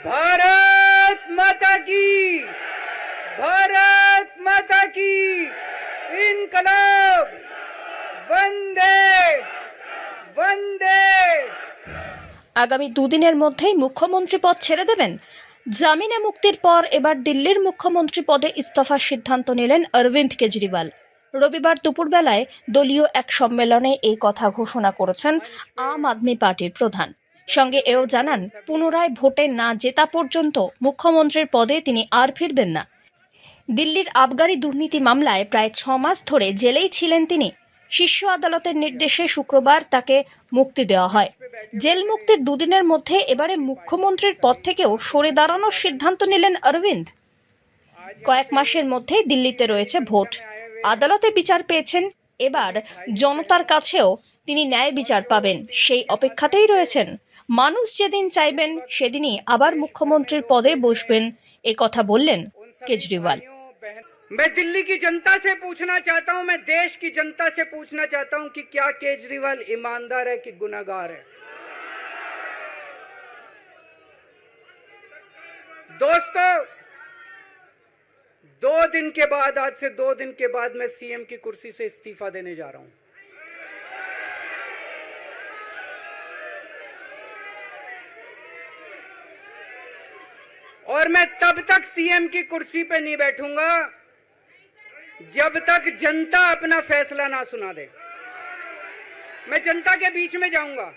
भारत माता की भारत माता की इनकलाब वंदे वंदे আগামী দুদিনের মধ্যেই মুখ্যমন্ত্রী পদ ছেড়ে দেবেন জামিনে মুক্তির পর এবার দিল্লির মুখ্যমন্ত্রী পদে ইস্তফার সিদ্ধান্ত নিলেন অরবিন্দ কেজরিওয়াল রবিবার দুপুরবেলায় দলীয় এক সম্মেলনে এই কথা ঘোষণা করেছেন আম আদমি পার্টির প্রধান সঙ্গে এও জানান, পুনরায় ভোটে না জেতা পর্যন্ত মুখ্যমন্ত্রীর পদে তিনি আর ফিরবেন না। দিল্লির আবগারি দুর্নীতি মামলায় প্রায় ছ মাস ধরে জেলেই ছিলেন তিনি। শীর্ষ আদালতের নির্দেশে শুক্রবার তাকে মুক্তি দেওয়া হয়। জেল মুক্তির দুদিনের মধ্যে এবারে মুখ্যমন্ত্রীর পদ থেকেও সরে দাঁড়ানোর সিদ্ধান্ত নিলেন অরবিন্দ। কয়েক মাসের মধ্যেই দিল্লিতে রয়েছে ভোট। আদালতে বিচার পেয়েছেন, এবার জনতার কাছেও তিনি ন্যায় বিচার পাবেন, সেই অপেক্ষাতেই রয়েছেন। মানুষ যেদিন চাইবেন সেদিনই আবার মুখ্যমন্ত্রীর পদে বসবেন এ কথা বললেন কেজরিওয়াল मैं दिल्ली की जनता से पूछना चाहता हूं मैं देश की जनता से पूछना चाहता हूं कि क्या केजरीवाल ईमानदार है कि गुनाहगार है दोस्तों दो दिन के बाद आज से दो दिन के बाद मैं सीएम की कुर्सी से इस्तीफा देने जा रहा हूं और मैं तब तक सीएम की कुर्सी पे नहीं बैठूँगा जब तक जनता अपना फैसला ना सुना दे। मैं जनता के बीच में जाऊँगा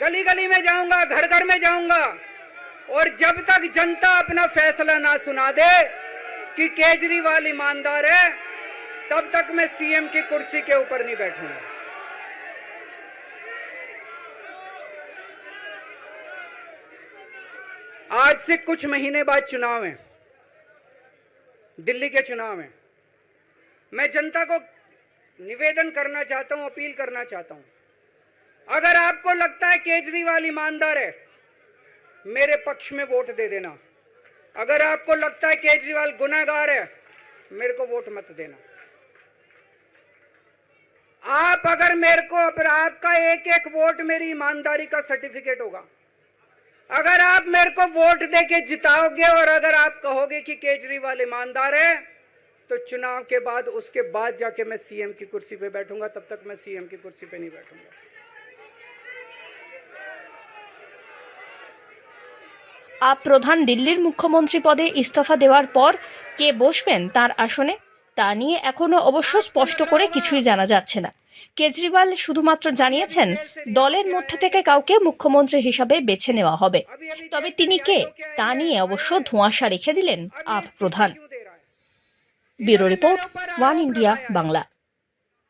गली गली में जाऊँगा घर घर में जाऊँगा, और जब तक जनता अपना फैसला ना सुना दे कि केजरीवाल ईमानदार है, तब तक मैं सीएम की कुर्सी के ऊपर नहीं बैठूँगा। आज से कुछ महीने बाद चुनाव है। दिल्ली के चुनाव में मैं जनता को निवेदन करना चाहता हूँ, अपील करना चाहता हूँ। अगर आपको लगता है केजरीवाल ईमानदार है, मेरे पक्ष में वोट दे देना। अगर आपको लगता है केजरीवाल गुनागार है, मेरे को वोट मत देना। आप अगर मेरे को आपका एक एक वोट मेरी ईमानदारी का सर्टिफिकेट होगा। अगर आप मेरे को वोट देके जिताओगे और अगर आप कहोगे कि केजरीवाल ईमानदार है तो चुनाव के बाद उसके बाद जाके मैं सीएम की कुर्सी पे बैठूंगा तब तक मैं सीएम की कुर्सी पे नहीं बैठूंगा আপ প্রধান দিল্লির মুখ্যমন্ত্রী পদে ইস্তফা দেওয়ার পর কে বসবেন তার আসনে তা নিয়ে এখনো অবশ্য স্পষ্ট করে কিছুই জানা যাচ্ছে না কেজরিওয়াল শুধুমাত্র জানিয়েছেন, দলের মধ্যে থেকে কাউকে মুখ্যমন্ত্রী হিসাবে বেছে নেওয়া হবে। তবে তিনি কে, তা নিয়ে অবশ্য ধোঁয়াশা রেখে দিলেন আপ প্রধান। Bureau report, one India, Bangla.